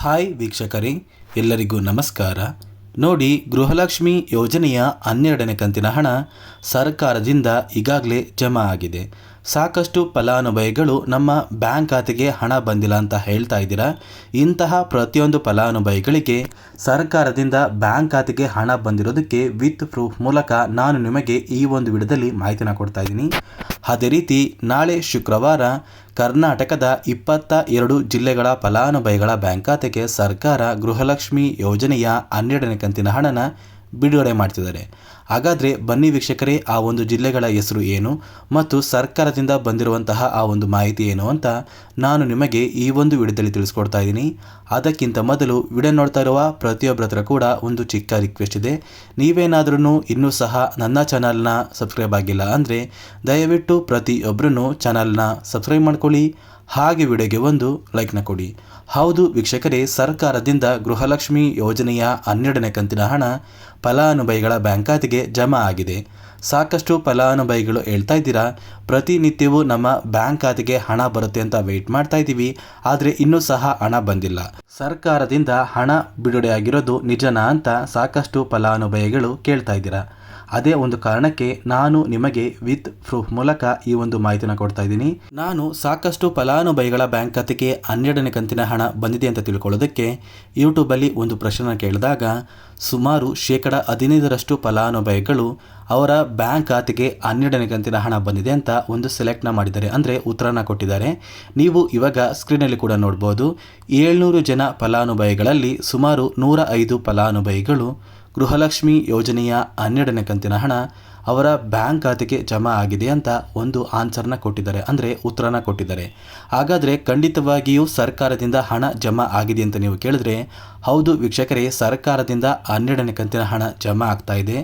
Hi ವೀಕ್ಷಕರೇ, ಎಲ್ಲರಿಗೂ ನಮಸ್ಕಾರ. ನೋಡಿ, ಗೃಹಲಕ್ಷ್ಮಿ ಯೋಜನೆಯ ಹನ್ನೆರಡನೇ ಕಂತಿನ ಹಣ ಸರ್ಕಾರದಿಂದ ಈಗಾಗಲೇ ಜಮಾ ಆಗಿದೆ. ಸಾಕಷ್ಟು ಫಲಾನುಭವಿಗಳು ನಮ್ಮ ಬ್ಯಾಂಕ್ ಖಾತೆಗೆ ಹಣ ಬಂದಿಲ್ಲ ಅಂತ ಹೇಳ್ತಾ ಇದ್ದೀರಾ? ಇಂತಹ ಪ್ರತಿಯೊಂದು ಫಲಾನುಭವಿಗಳಿಗೆ ಸರ್ಕಾರದಿಂದ ಬ್ಯಾಂಕ್ ಖಾತೆಗೆ ಹಣ ಬಂದಿರೋದಕ್ಕೆ ವಿತ್ ಪ್ರೂಫ್ ಮೂಲಕ ನಾನು ನಿಮಗೆ ಈ ಒಂದು ವಿಡಿಯೋದಲ್ಲಿ ಮಾಹಿತಿನ ಕೊಡ್ತಾ ಇದ್ದೀನಿ. ಅದೇ ರೀತಿ ನಾಳೆ ಶುಕ್ರವಾರ ಕರ್ನಾಟಕದ ಇಪ್ಪತ್ತ ಎರಡು ಜಿಲ್ಲೆಗಳ ಫಲಾನುಭವಿಗಳ ಬ್ಯಾಂಕ್ ಖಾತೆಗೆ ಸರ್ಕಾರ ಗೃಹಲಕ್ಷ್ಮಿ ಯೋಜನೆಯ ಹನ್ನೆರಡನೇ ಕಂತಿನ ಹಣನ ಬಿಡುಗಡೆ ಮಾಡ್ತಿದ್ದಾರೆ. ಹಾಗಾದರೆ ಬನ್ನಿ ವೀಕ್ಷಕರೇ, ಆ ಒಂದು ಜಿಲ್ಲೆಗಳ ಹೆಸರು ಏನು ಮತ್ತು ಸರ್ಕಾರದಿಂದ ಬಂದಿರುವಂತಹ ಆ ಒಂದು ಮಾಹಿತಿ ಏನು ಅಂತ ನಾನು ನಿಮಗೆ ಈ ಒಂದು ವಿಡಿಯೋದಲ್ಲಿ ತಿಳಿಸ್ಕೊಡ್ತಾ ಇದ್ದೀನಿ. ಅದಕ್ಕಿಂತ ಮೊದಲು ವಿಡಿಯೋ ನೋಡ್ತಾ ಇರುವ ಪ್ರತಿಯೊಬ್ಬರ ಹತ್ರ ಕೂಡ ಒಂದು ಚಿಕ್ಕ ರಿಕ್ವೆಸ್ಟ್ ಇದೆ. ನೀವೇನಾದ್ರೂ ಇನ್ನೂ ಸಹ ನನ್ನ ಚಾನಲ್ನ ಸಬ್ಸ್ಕ್ರೈಬ್ ಆಗಿಲ್ಲ ಅಂದರೆ ದಯವಿಟ್ಟು ಪ್ರತಿಯೊಬ್ಬರೂ ಚಾನಲ್ನ ಸಬ್ಸ್ಕ್ರೈಬ್ ಮಾಡ್ಕೊಳ್ಳಿ. ಹಾಗೆ ವಿಡಿಯೋಗೆ ಒಂದು ಲೈಕ್ನ ಕೊಡಿ. ಹೌದು ವೀಕ್ಷಕರೇ, ಸರ್ಕಾರದಿಂದ ಗೃಹಲಕ್ಷ್ಮಿ ಯೋಜನೆಯ ಹನ್ನೆರಡನೇ ಕಂತಿನ ಹಣ ಫಲಾನುಭವಿಗಳ ಬ್ಯಾಂಕ್ ಖಾತೆಗೆ ಜಮಾ ಆಗಿದೆ. ಸಾಕಷ್ಟು ಫಲಾನುಭವಿಗಳು ಹೇಳ್ತಾ ಇದ್ದೀರಾ, ಪ್ರತಿನಿತ್ಯವೂ ನಮ್ಮ ಬ್ಯಾಂಕ್ ಖಾತೆಗೆ ಹಣ ಬರುತ್ತೆ ಅಂತ ವೆಯ್ಟ್ ಮಾಡ್ತಾ ಇದ್ದೀವಿ, ಆದರೆ ಇನ್ನೂ ಸಹ ಹಣ ಬಂದಿಲ್ಲ. ಸರ್ಕಾರದಿಂದ ಹಣ ಬಿಡುಗಡೆಯಾಗಿರೋದು ನಿಜನಾ ಅಂತ ಸಾಕಷ್ಟು ಫಲಾನುಭವಿಗಳು ಕೇಳ್ತಾ ಇದ್ದೀರಾ. ಅದೇ ಒಂದು ಕಾರಣಕ್ಕೆ ನಾನು ನಿಮಗೆ ವಿತ್ ಪ್ರೂಫ್ ಮೂಲಕ ಈ ಒಂದು ಮಾಹಿತಿನ ಕೊಡ್ತಾ ಇದ್ದೀನಿ. ನಾನು ಸಾಕಷ್ಟು ಫಲಾನುಭವಿಗಳ ಬ್ಯಾಂಕ್ ಖಾತೆಗೆ ಹನ್ನೆರಡನೇ ಕಂತಿನ ಹಣ ಬಂದಿದೆ ಅಂತ ತಿಳ್ಕೊಳ್ಳೋದಕ್ಕೆ ಯೂಟ್ಯೂಬಲ್ಲಿ ಒಂದು ಪ್ರಶ್ನೆ ಕೇಳಿದಾಗ, ಸುಮಾರು ಶೇಕಡ ಹದಿನೈದರಷ್ಟು ಫಲಾನುಭವಿಗಳು ಅವರ ಬ್ಯಾಂಕ್ ಖಾತೆಗೆ ಹನ್ನೆರಡನೇ ಕಂತಿನ ಹಣ ಬಂದಿದೆ ಅಂತ ಒಂದು ಸೆಲೆಕ್ಟ್ನ ಮಾಡಿದ್ದಾರೆ ಅಂದರೆ ಉತ್ತರನ ಕೊಟ್ಟಿದ್ದಾರೆ. ನೀವು ಇವಾಗ ಸ್ಕ್ರೀನಲ್ಲಿ ಕೂಡ ನೋಡ್ಬೋದು, ಏಳ್ನೂರು ಜನ ಫಲಾನುಭವಿಗಳಲ್ಲಿ ಸುಮಾರು ನೂರ ಐದು ಫಲಾನುಭವಿಗಳು ಗೃಹಲಕ್ಷ್ಮಿ ಯೋಜನೆಯ ಹನ್ನೆರಡನೇ ಕಂತಿನ ಹಣ ಅವರ ಬ್ಯಾಂಕ್ ಖಾತೆಗೆ ಜಮಾ ಆಗಿದೆ ಅಂತ ಒಂದು ಆನ್ಸರ್ನ ಕೊಟ್ಟಿದ್ದಾರೆ, ಅಂದರೆ ಉತ್ತರನ ಕೊಟ್ಟಿದ್ದಾರೆ. ಹಾಗಾದರೆ ಖಂಡಿತವಾಗಿಯೂ ಸರ್ಕಾರದಿಂದ ಹಣ ಜಮಾ ಆಗಿದೆ ಅಂತ ನೀವು ಕೇಳಿದ್ರೆ, ಹೌದು ವೀಕ್ಷಕರೇ, ಸರ್ಕಾರದಿಂದ ಹನ್ನೆರಡನೇ ಕಂತಿನ ಹಣ ಜಮಾ ಆಗ್ತಾ ಇದೆ.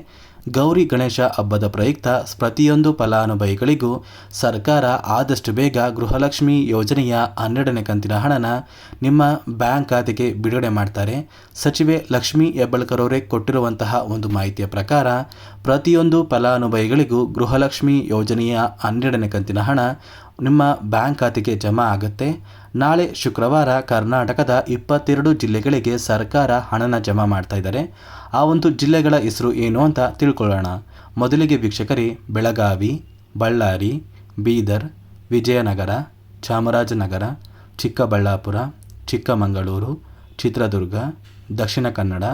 ಗೌರಿ ಗಣೇಶ ಹಬ್ಬದ ಪ್ರಯುಕ್ತ ಪ್ರತಿಯೊಂದು ಫಲಾನುಭವಿಗಳಿಗೂ ಸರ್ಕಾರ ಆದಷ್ಟು ಬೇಗ ಗೃಹಲಕ್ಷ್ಮಿ ಯೋಜನೆಯ ಹನ್ನೆರಡನೇ ಕಂತಿನ ಹಣನ ನಿಮ್ಮ ಬ್ಯಾಂಕ್ ಖಾತೆಗೆ ಬಿಡುಗಡೆ ಮಾಡ್ತಾರೆ. ಸಚಿವೆ ಲಕ್ಷ್ಮೀ ಹೆಬ್ಬಳ್ಕರ್ ಅವರೇ ಕೊಟ್ಟಿರುವಂತಹ ಒಂದು ಮಾಹಿತಿಯ ಪ್ರಕಾರ, ಪ್ರತಿಯೊಂದು ಫಲಾನುಭವಿಗಳಿಗೂ ಗೃಹಲಕ್ಷ್ಮಿ ಯೋಜನೆಯ ಹನ್ನೆರಡನೇ ಕಂತಿನ ಹಣ ನಿಮ್ಮ ಬ್ಯಾಂಕ್ ಖಾತೆಗೆ ಜಮಾ ಆಗುತ್ತೆ. ನಾಳೆ ಶುಕ್ರವಾರ ಕರ್ನಾಟಕದ ಇಪ್ಪತ್ತೆರಡು ಜಿಲ್ಲೆಗಳಿಗೆ ಸರ್ಕಾರ ಹಣನ ಜಮಾ ಮಾಡ್ತಾ ಇದ್ದಾರೆ. ಆ ಒಂದು ಜಿಲ್ಲೆಗಳ ಹೆಸರು ಏನು ಅಂತ ತಿಳ್ಕೊಳ್ಳೋಣ. ಮೊದಲಿಗೆ ವೀಕ್ಷಕರಿ, ಬೆಳಗಾವಿ, ಬಳ್ಳಾರಿ, ಬೀದರ್, ವಿಜಯನಗರ, ಚಾಮರಾಜನಗರ, ಚಿಕ್ಕಬಳ್ಳಾಪುರ, ಚಿಕ್ಕಮಗಳೂರು, ಚಿತ್ರದುರ್ಗ, ದಕ್ಷಿಣ ಕನ್ನಡ,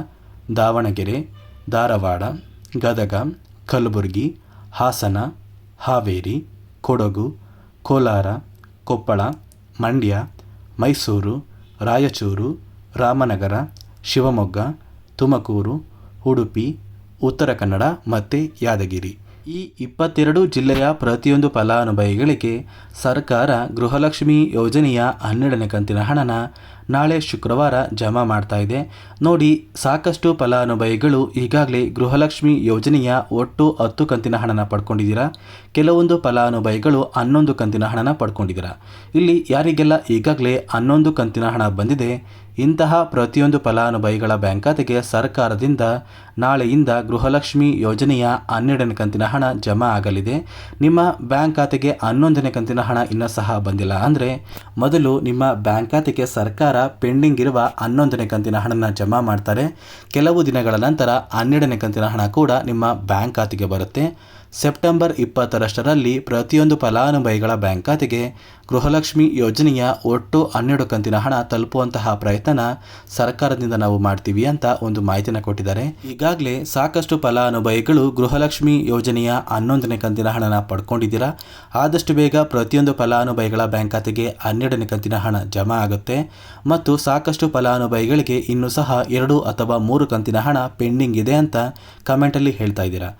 ದಾವಣಗೆರೆ, ಧಾರವಾಡ, ಗದಗ, ಕಲಬುರಗಿ, ಹಾಸನ, ಹಾವೇರಿ, ಕೊಡಗು ಕೋಲಾರ, ಕೊಪ್ಪಳ, ಮಂಡ್ಯ, ಮೈಸೂರು, ರಾಯಚೂರು, ರಾಮನಗರ, ಶಿವಮೊಗ್ಗ, ತುಮಕೂರು, ಉಡುಪಿ, ಉತ್ತರ ಕನ್ನಡ ಮತ್ತು ಯಾದಗಿರಿ. ಈ ಇಪ್ಪತ್ತೆರಡು ಜಿಲ್ಲೆಯ ಪ್ರತಿಯೊಂದು ಫಲಾನುಭವಿಗಳಿಗೆ ಸರ್ಕಾರ ಗೃಹಲಕ್ಷ್ಮಿ ಯೋಜನೆಯ ಹನ್ನೆರಡನೇ ಕಂತಿನ ಹಣನ ನಾಳೆ ಶುಕ್ರವಾರ ಜಮಾ ಮಾಡ್ತಾ ಇದೆ. ನೋಡಿ, ಸಾಕಷ್ಟು ಫಲಾನುಭವಿಗಳು ಈಗಾಗಲೇ ಗೃಹಲಕ್ಷ್ಮಿ ಯೋಜನೆಯ ಒಟ್ಟು ಹತ್ತು ಕಂತಿನ ಹಣನ ಪಡ್ಕೊಂಡಿದ್ದೀರಾ? ಕೆಲವೊಂದು ಫಲಾನುಭವಿಗಳು ಹನ್ನೊಂದು ಕಂತಿನ ಹಣನ ಪಡ್ಕೊಂಡಿದ್ದೀರಾ? ಇಲ್ಲಿ ಯಾರಿಗೆಲ್ಲ ಈಗಾಗಲೇ ಹನ್ನೊಂದು ಕಂತಿನ ಹಣ ಬಂದಿದೆ, ಇಂತಹ ಪ್ರತಿಯೊಂದು ಫಲಾನುಭವಿಗಳ ಬ್ಯಾಂಕ್ ಖಾತೆಗೆ ಸರ್ಕಾರದಿಂದ ನಾಳೆಯಿಂದ ಗೃಹಲಕ್ಷ್ಮಿ ಯೋಜನೆಯ ಹನ್ನೆರಡನೇ ಕಂತಿನ ಹಣ ಜಮಾ ಆಗಲಿದೆ. ನಿಮ್ಮ ಬ್ಯಾಂಕ್ ಖಾತೆಗೆ ಹನ್ನೊಂದನೇ ಕಂತಿನ ಹಣ ಇನ್ನೂ ಸಹ ಬಂದಿಲ್ಲ ಅಂದರೆ ಮೊದಲು ನಿಮ್ಮ ಬ್ಯಾಂಕ್ ಖಾತೆಗೆ ಸರ್ಕಾರ ಪೆಂಡಿಂಗ್ ಇರುವ ಹನ್ನೊಂದನೇ ಕಂತಿನ ಹಣನ ಜಮಾ ಮಾಡ್ತಾರೆ. ಕೆಲವು ದಿನಗಳ ನಂತರ ಹನ್ನೆರಡನೇ ಕಂತಿನ ಹಣ ಕೂಡ ನಿಮ್ಮ ಬ್ಯಾಂಕ್ ಖಾತೆಗೆ ಬರುತ್ತೆ. ಸೆಪ್ಟೆಂಬರ್ ಇಪ್ಪತ್ತರಷ್ಟರಲ್ಲಿ ಪ್ರತಿಯೊಂದು ಫಲಾನುಭವಿಗಳ ಬ್ಯಾಂಕ್ ಖಾತೆಗೆ ಗೃಹಲಕ್ಷ್ಮಿ ಯೋಜನೆಯ ಒಟ್ಟು ಹನ್ನೆರಡು ಕಂತಿನ ಹಣ ತಲುಪುವಂತಹ ಪ್ರಯತ್ನ ಸರ್ಕಾರದಿಂದ ನಾವು ಮಾಡ್ತೀವಿ ಅಂತ ಒಂದು ಮಾಹಿತಿನ ಕೊಟ್ಟಿದ್ದಾರೆ. ಈಗಾಗಲೇ ಸಾಕಷ್ಟು ಫಲಾನುಭವಿಗಳು ಗೃಹಲಕ್ಷ್ಮಿ ಯೋಜನೆಯ ಹನ್ನೊಂದನೇ ಕಂತಿನ ಹಣನ ಪಡ್ಕೊಂಡಿದ್ದೀರಾ? ಆದಷ್ಟು ಬೇಗ ಪ್ರತಿಯೊಂದು ಫಲಾನುಭವಿಗಳ ಬ್ಯಾಂಕ್ ಖಾತೆಗೆ ಹನ್ನೆರಡನೇ ಕಂತಿನ ಹಣ ಜಮಾ ಆಗುತ್ತೆ ಮತ್ತು ಸಾಕಷ್ಟು ಫಲಾನುಭವಿಗಳಿಗೆ ಇನ್ನೂ ಸಹ ಎರಡು ಅಥವಾ ಮೂರು ಕಂತಿನ ಹಣ ಪೆಂಡಿಂಗ್ ಇದೆ ಅಂತ ಕಮೆಂಟಲ್ಲಿ ಹೇಳ್ತಾ ಇದ್ದೀರಾ.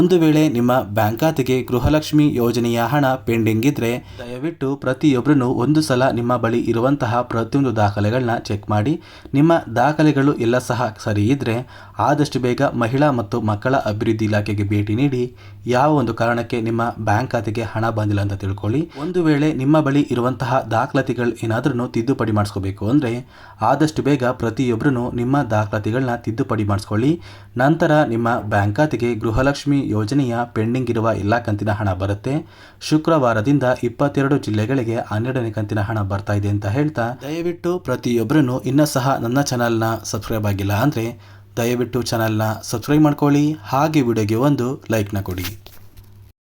ಒಂದು ವೇಳೆ ನಿಮ್ಮ ಬ್ಯಾಂಕ್ ಖಾತೆಗೆ ಗೃಹಲಕ್ಷ್ಮಿ ಯೋಜನೆಯ ಹಣ ಪೆಂಡಿಂಗ್ ಇದ್ರೆ ದಯವಿಟ್ಟು ಪ್ರತಿಯೊಬ್ಬರೂ ಒಂದು ಸಲ ನಿಮ್ಮ ಬಳಿ ಇರುವಂತಹ ಪ್ರತಿಯೊಂದು ದಾಖಲೆಗಳನ್ನ ಚೆಕ್ ಮಾಡಿ. ನಿಮ್ಮ ದಾಖಲೆಗಳು ಎಲ್ಲ ಸಹ ಸರಿ ಇದ್ರೆ ಆದಷ್ಟು ಬೇಗ ಮಹಿಳಾ ಮತ್ತು ಮಕ್ಕಳ ಅಭಿವೃದ್ಧಿ ಇಲಾಖೆಗೆ ಭೇಟಿ ನೀಡಿ. ಯಾವ ಒಂದು ಕಾರಣಕ್ಕೆ ನಿಮ್ಮ ಬ್ಯಾಂಕ್ ಖಾತೆಗೆ ಹಣ ಬಂದಿಲ್ಲ ಅಂತ ತಿಳ್ಕೊಳ್ಳಿ. ಒಂದು ವೇಳೆ ನಿಮ್ಮ ಬಳಿ ಇರುವಂತಹ ದಾಖಲಾತಿಗಳು ಏನಾದ್ರೂ ತಿದ್ದುಪಡಿ ಮಾಡಿಸ್ಕೋಬೇಕು ಅಂದರೆ ಆದಷ್ಟು ಬೇಗ ಪ್ರತಿಯೊಬ್ಬರೂ ನಿಮ್ಮ ದಾಖಲಾತಿಗಳನ್ನ ತಿದ್ದುಪಡಿ ಮಾಡಿಸ್ಕೊಳ್ಳಿ. ನಂತರ ನಿಮ್ಮ ಬ್ಯಾಂಕ್ ಖಾತೆಗೆ ಗೃಹಲಕ್ಷ್ಮಿ ಯೋಜನೆಯ ಪೆಂಡಿಂಗ್ ಪೆಂಡಿಂಗ್ ಇರುವ ಎಲ್ಲ ಕಂತಿನ ಹಣ ಬರುತ್ತೆ. ಶುಕ್ರವಾರದಿಂದ ಇಪ್ಪತ್ತೆರಡು ಜಿಲ್ಲೆಗಳಿಗೆ ಹನ್ನೆರಡನೇ ಕಂತಿನ ಹಣ ಬರ್ತಾ ಇದೆ ಅಂತ ಹೇಳ್ತಾ ದಯವಿಟ್ಟು ಪ್ರತಿಯೊಬ್ಬರೂ ಇನ್ನೂ ಸಹ ನನ್ನ ಚಾನಲ್ನ ಸಬ್ಸ್ಕ್ರೈಬ್ ಆಗಿಲ್ಲ ಅಂದರೆ ದಯವಿಟ್ಟು ಚಾನಲ್ನ ಸಬ್ಸ್ಕ್ರೈಬ್ ಮಾಡ್ಕೊಳ್ಳಿ. ಹಾಗೆ ವಿಡಿಯೋಗೆ ಒಂದು ಲೈಕ್ನ ಕೊಡಿ.